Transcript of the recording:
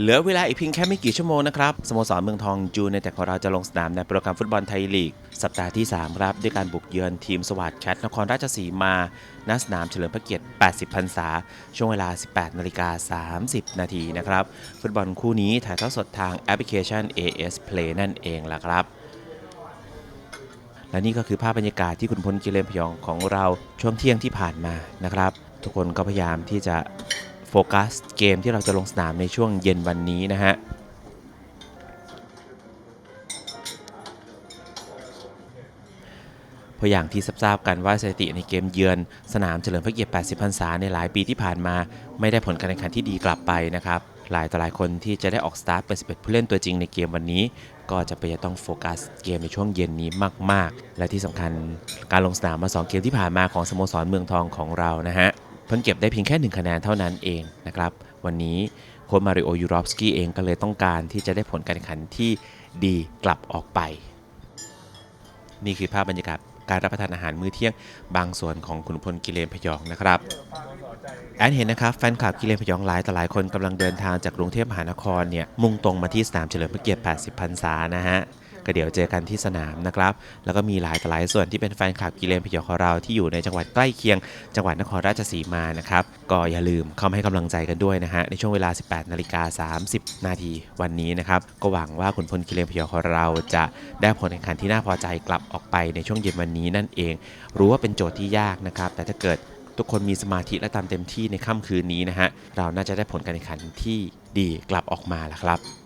เหลือเวลาอีกเพียงแค่ไม่กี่ชั่วโมงนะครับ สโมสรเมืองทองจูในแต่ของเราจะลงสนามในโปรแกรมฟุตบอลไทยลีก สัปดาห์ที่ 3 ครับ ด้วยการบุกเยือนทีมสวัสดิ์แคทนครราชสีมาณสนามเฉลิมพระเกียรติ 80 พรรษา ช่วงเวลา 18 นาฬิกา 30 นาทีนะครับ ฟุตบอลคู่นี้ถ่ายทอดสดทางแอปพลิเคชัน AS Play นั่นเองล่ะครับ และนี่ก็คือภาพบรรยากาศที่คุณพลกิเลนพยองของเราช่วงเที่ยงที่ผ่านมานะครับ ทุกคนก็พยายามที่จะ ฟกัสเกมที่เราจะลงสนามในช่วงเย็นวันนี้นะฮะพราะอย่างที่ทราบกันว่าสถิติในเกมเยือนสนามเฉลิมพระเกียรติ 80 พรรษาในหลายปีที่ผ่านมา ไม่ได้ผลการแข่งขันที่ดีกลับไปนะครับ หลายต่อหลายคนที่จะได้ออกสตาร์ทเป็น 11 ผู้เล่นตัวจริงในเกมวันนี้ ก็จะไปจะต้องโฟกัสเกมในช่วงเย็นนี้มาก ๆ และที่สำคัญการลงสนามมา 2 เกมที่ผ่านมาของสโมสรเมืองทองของเรานะฮะ เพิ่งเก็บได้เพียงแค่1คะแนนเท่านั้นเองนะครับ วันนี้โค้ชมาริโอยูรอฟสกี้เองก็เลยต้องการที่จะได้ผลการแข่งขันที่ดีกลับออกไป นี่คือภาพบรรยากาศการรับประทานอาหารมื้อเที่ยงบางส่วนของคุณพลกิเลนพยองนะครับแอนเห็นนะครับแฟนคลับกิเลนพยองหลายต่อหลายคนกำลังเดินทางจากกรุงเทพมหานครเนี่ยมุ่งตรงมาที่สนามเฉลิมพระเกียรติ 80 พรรษานะฮะ ก็เดี๋ยวเจอกันที่สนามนะครับ แล้วก็มีหลายต่หลายส่วนที่เป็นแฟนคลับกิเลนพยองของเราที่อยู่ในจังหวัดใกล้เคียง จังหวัดนครราชสีมานะครับ ก็อย่าลืมเข้ามาให้กำลังใจกันด้วยนะฮะ ในช่วงเวลา 18นาฬิกา30 นาทีวันนี้นะครับ ก็หวังว่าขุนพลกิเลนพยองของเราจะได้ผลแข่งขันที่น่าพอใจกลับออกไปในช่วงเย็นวันนี้นั่นเอง รู้ว่าเป็นโจทย์ที่ยากนะครับ แต่ถ้าเกิดทุกคนมีสมาธิและตามเต็มที่ในค่ำคืนนี้นะฮะ เราน่าจะได้ผลการแข่งขันที่ดีกลับออกมาแล้วครับ